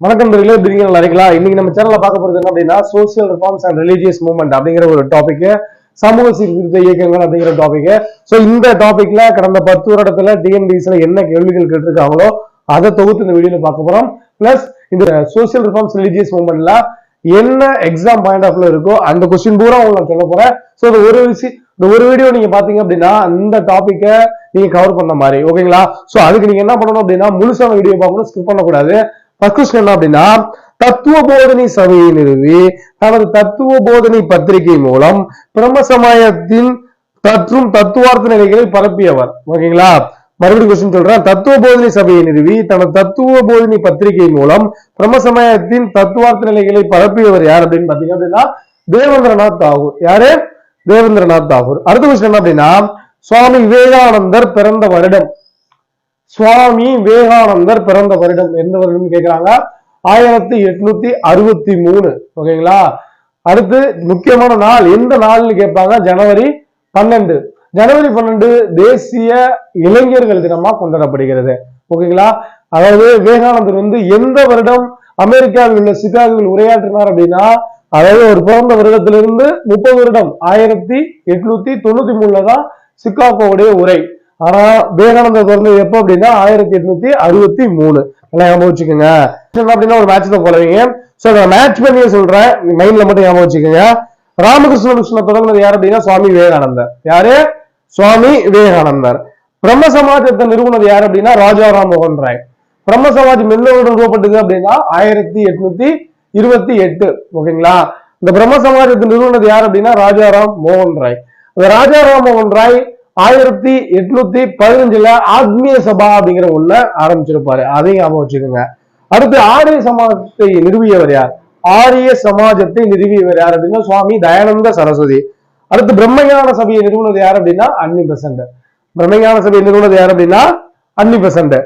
வணக்கம் தெரியல பிரிங்க நல்லா இருக்கலாம் இன்னைக்கு நம்ம சேனல்ல பார்க்க போறது என்ன அப்படின்னா social reforms and religious movement அப்படிங்கிற ஒரு டாபிக் சமூக சீர்திருத்த இயக்கங்கள் அப்படிங்கிற டாபிக் சோ இந்த டாபிக்ல கடந்த பத்து வருடத்துல டிஎன்பிஎஸ்ல என்ன கேள்விகள் கேட்டிருக்காங்களோ அதை தொகுத்து இந்த வீடியோல பார்க்க போறோம். பிளஸ் இந்த சோசியல் ரிஃபார்ம்ஸ் ரிலீஜியஸ் மூவ்மெண்ட்ல என்ன எக்ஸாம் பாயிண்ட் ஆஃப்ல இருக்கோ அந்த கொஸ்டின் பூரா உங்களுக்கு சொல்ல போறேன். சோ இந்த ஒரு விஷயம் இந்த ஒரு வீடியோ நீங்க பாத்தீங்க அப்படின்னா அந்த டாபிக்கை நீங்க கவர் பண்ண மாதிரி ஓகேங்களா சோ அதுக்கு நீங்க என்ன பண்ணணும் அப்படின்னா முழுசான வீடியோ பார்க்கணும் ஸ்கிப் பண்ணக்கூடாது. ஃபர்ஸ்ட் என்ன அப்படின்னா தத்துவ போதனை சபையை நிறுவி தனது தத்துவ போதனை பத்திரிகை மூலம் பிரம்ம சமாயத்தின் மற்றும் தத்துவார்த்த நிலைகளை பரப்பியவர். ஓகேங்களா? மறுபடியும் கொஸ்டின் சொல்றேன் தத்துவ போதனை சபையை நிறுவி தனது தத்துவ போதனை பத்திரிகை மூலம் பிரம்ம சமயத்தின் தத்துவார்த்த நிலைகளை பரப்பியவர் யார் அப்படின்னு பாத்தீங்க அப்படின்னா தேவேந்திரநாத் தாகூர். யாரு? தேவேந்திரநாத் தாகூர். அடுத்த கொஸ்டின் என்ன அப்படின்னா சுவாமி விவேகானந்தர் பிறந்த வருடம். சுவாமி விவேகானந்தர் பிறந்த வருடம் எந்த வருடம் கேட்கிறாங்க? ஆயிரத்தி எட்நூத்தி அறுபத்தி மூணு. ஓகேங்களா? அடுத்து முக்கியமான நாள் எந்த நாள்னு கேட்பாங்க? ஜனவரி பன்னெண்டு. ஜனவரி பன்னெண்டு தேசிய இளைஞர்கள் தினமா கொண்டாடப்படுகிறது. ஓகேங்களா? அதாவது விவேகானந்தர் வந்து எந்த வருடம் அமெரிக்காவில் உள்ள சிகாகோவில் உரையாற்றினார் அப்படின்னா அதாவது ஒரு பிறந்த வருடத்திலிருந்து முப்பது வருடம் ஆயிரத்தி எட்நூத்தி தொண்ணூத்தி மூணுல தான் சிகாகோவுடைய உரை. ஆனா விவேகானந்தர் பிறந்தது எப்போ அப்படின்னா ஆயிரத்தி எட்நூத்தி அறுபத்தி மூணு. எல்லாம் ஞாபகம் வச்சுக்கோங்க. அப்படின்னா ஒரு மேட்ச் தான் போலவீங்க சோ அதை மேட்ச் பண்ணியே சொல்றேன். மைண்ட்ல மட்டும் ஞாபகம் வச்சுக்கோங்க. ராமகிருஷ்ண மிஷனை தொடங்கினது யார் அப்படின்னா சுவாமி விவேகானந்தர். யாரு? சுவாமி விவேகானந்தர். பிரம்ம சமாஜத்தை நிறுவனது யார் அப்படின்னா ராஜா ராம் மோகன் ராய். பிரம்ம சமாஜ் மெல்லோடு நிறுவப்பட்டது அப்படின்னா ஆயிரத்தி எட்நூத்தி இருபத்தி எட்டு. ஓகேங்களா? இந்த பிரம்ம சமாஜத்தை நிறுவனது யார் அப்படின்னா ராஜா ராம் மோகன் ராய். இந்த ராஜாராம் மோகன் ராய் ஆயிரத்தி எட்நூத்தி பதினஞ்சுல ஆத்மீய சபா அப்படிங்கிற ஒண்ண ஆரம்பிச்சிருப்பாரு. அதையும் ஞாபகம் வச்சுக்கோங்க. அடுத்து ஆரிய சமாஜத்தை நிறுவியவர் யார்? ஆரிய சமாஜத்தை நிறுவியவர் யார் அப்படின்னா சுவாமி தயானந்த சரஸ்வதி. அடுத்து பிரம்மஞான சபையை நிறுவனது யார் அப்படின்னா அன்னி பெசண்ட் பிரம்மஞான சபையை நிறுவனது யார் அப்படின்னா அன்னி பெசண்ட்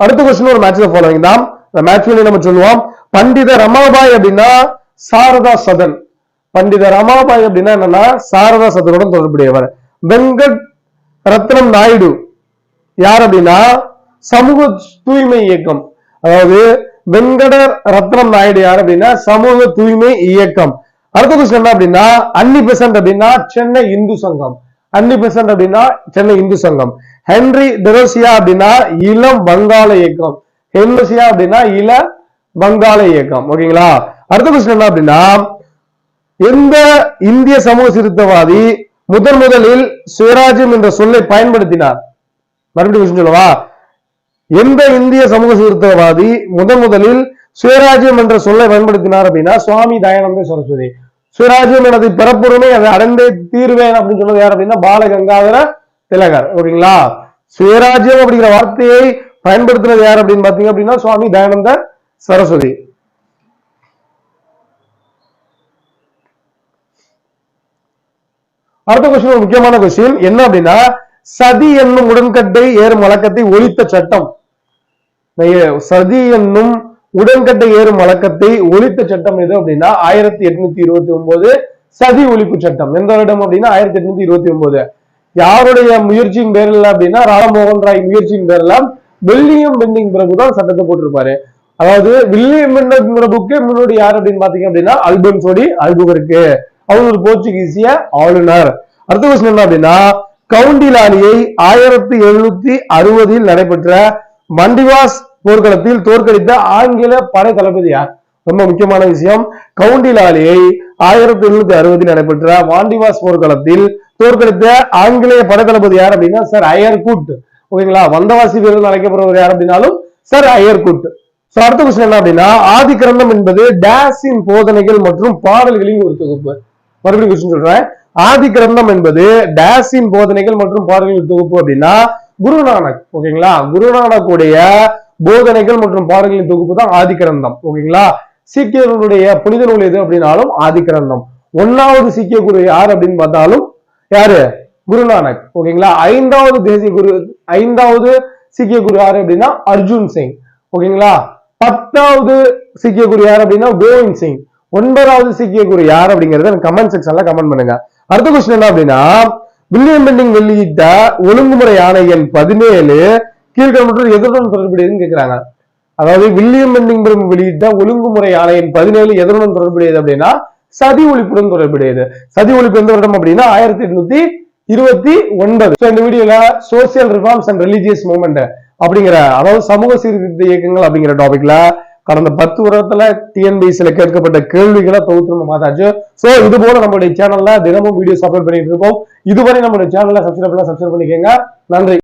அடுத்த கொஸ்டின் ஒரு மேட்ச்ல ஃபாலோவிங் தான் இந்த மேட்ச் நம்ம சொல்லுவோம் பண்டித ரமாபாய் அப்படின்னா சாரதா சதன். பண்டித ரமாபாய் அப்படின்னா என்னன்னா சாரதா சதனுடன் தொடர்புடையவர். வெங்கட் ரத்னம் நாயுடு. யார் அப்படின்னா சமூக தூய்மை இயக்கம். அதாவது வெங்கட ரத்னம் நாயுடு யார் அப்படின்னா சமூக தூய்மை இயக்கம். அடுத்த கொஸ்டின் என்ன அப்படின்னா அன்னி பெசன்ட் அப்படின்னா சென்னை இந்து சங்கம். அன்னி பெசன்ட் அப்படின்னா சென்னை இந்து சங்கம். ஹென்ரி டெரோசியா அப்படின்னா இளம் வங்காள இயக்கம். ஹென்ரோசியா அப்படின்னா இள வங்காள இயக்கம். ஓகேங்களா அடுத்த கொஸ்டின் என்ன அப்படின்னா எந்த இந்திய சமூக சிறுத்தவாதி முதன் முதலில் சுயராஜ்யம் என்ற சொல்லை பயன்படுத்தினார். மறுபடியும் சொல்லவா? எந்த இந்திய சமூக சீர்திருத்தவாதி முதன் முதலில் சுயராஜ்யம் என்ற சொல்லை பயன்படுத்தினார் அப்படின்னா சுவாமி தயானந்த சரஸ்வதி. சுயராஜ்யம் எனது பிறப்புரிமை அதை அடைந்தே தீர்வேன் அப்படின்னு சொன்னது யார் அப்படின்னா பாலகங்காதர திலகர். ஓகேங்களா? சுயராஜ்யம் அப்படிங்கிற வார்த்தையை பயன்படுத்தினது யார் அப்படின்னு பாத்தீங்க அப்படின்னா சுவாமி தயானந்த சரஸ்வதி. அடுத்த கொஸ்டின் ஒரு முக்கியமான கொஸ்டின் என்ன அப்படின்னா சதி என்னும் உடன்கட்டை ஏறும் வழக்கத்தை ஒழித்த சட்டம். சதி என்னும் உடன்கட்டை ஏறும் வழக்கத்தை ஒழித்த சட்டம் எது அப்படின்னா ஆயிரத்தி எட்நூத்தி இருபத்தி ஒன்பது சதி ஒழிப்பு சட்டம். எந்த வருடம் அப்படின்னா ஆயிரத்தி எட்நூத்தி இருபத்தி ஒன்பது. யாருடைய முயற்சியின் பேரில் அப்படின்னா ராமமோகன் ராய் முயற்சியின் பேரில் வில்லியம் பெண்டிங் பிரபு தான் சட்டத்தை போட்டிருப்பாரு. அதாவது வில்லியம் பெண்டிங் பிரபுக்கு முன்னோடி யார் அப்படின்னு பாத்தீங்க அப்படின்னா அல்பன்சோடி அல்புகருக்கு. அவர் ஒரு போர்ச்சுகீசிய ஆளுநர். அடுத்த கொஸ்டின் என்ன அப்படின்னா கவுண்டிலானியை ஆயிரத்தி எழுநூத்தி அறுபதில் நடைபெற்ற மண்டிவாஸ் போர்க்களத்தில் தோற்கடித்த ஆங்கில படை தளபதி யார்? ரொம்ப முக்கியமான விஷயம். கவுண்டிலாலியை ஆயிரத்தி எழுநூத்தி அறுபதில் நடைபெற்ற வாண்டிவாஸ் போர்க்களத்தில் தோற்கடித்த ஆங்கிலேய படை தளபதி யார் அப்படின்னா சார் அயர்குட். ஓகேங்களா? வந்தவாசி வீரர் அழைக்கப்படுவர் யார் அப்படின்னாலும் சார் அயர்குட். சோ அடுத்த கொஸ்டின் என்ன அப்படின்னா ஆதி கிரந்தம் என்பது டேஸின் போதனைகள் மற்றும் பாடல்களின் ஒரு தொகுப்பு. மறுபடியும் கொஸ்டின் சொல்றேன். ஆதி கிரந்தம் என்பது டேஸின் போதனைகள் மற்றும் பாடல்களின் தொகுப்பு அப்படின்னா குருநானக் ஓகேங்களா? குருநானக் உடைய போதனைகள் மற்றும் பாடல்களின் தொகுப்பு தான் ஆதி கிரந்தம் ஓகேங்களா? சீக்கியர்களுடைய புனித நூல் எது அப்படின்னாலும் ஆதி கிரந்தம். ஒன்னாவது சீக்கிய குரு யார் அப்படின்னு பார்த்தாலும் யாரு? குருநானக் ஓகேங்களா? ஐந்தாவது தேசிய குரு ஐந்தாவது சீக்கிய குரு யாரு அப்படின்னா அர்ஜுன் சிங் ஓகேங்களா? பத்தாவது சீக்கிய குரு யார் அப்படின்னா கோவிந்த் சிங். ஒன்பதாவது சீக்கிய குரு யார் அப்படிங்கறத கமெண்ட் செக்ஷன்ல கமெண்ட் பண்ணுங்க. அடுத்த கொஸ்டின் என்ன அப்படின்னா வில்லியம் பெண்டிங் வெளியிட்ட ஒழுங்குமுறை ஆணை எண் பதினேழு கீழ்கண்ட எதிர்ப்புடன் தொடர்புடையதுன்னு கேக்குறாங்க. அதாவது வில்லியம் பெண்டிங் வெளியிட்ட ஒழுங்குமுறை ஆணையின் பதினேழு எதனுடன் தொடர்புடையது அப்படின்னா சதி ஒழிப்புடன் தொடர்புடையது. சதி ஒழிப்பு எந்த வருடம் அப்படின்னா ஆயிரத்தி எட்நூத்தி இருபத்தி ஒன்பது. இந்த வீடியோல social reforms and religious movement அப்படிங்கிற அதாவது சமூக சீர்திருத்த இயக்கங்கள் அப்படிங்கிற டாபிக்ல கடந்த பத்து வருடத்துல டிஎன்பிசில கேட்கப்பட்ட கேள்விகளை தொகுத்து நம்ம பார்த்தாச்சு சோ இது போல நம்மளுடைய சேனல்ல தினமும் வீடியோஸ் அப்லோட் பண்ணிட்டு இருக்கோம். இதுவரை நம்மளுடைய சேனல்ல சப்ஸ்கிரைப் பண்ணலாம் சப்ஸ்கிரைப் பண்ணிக்கோங்க. நன்றி.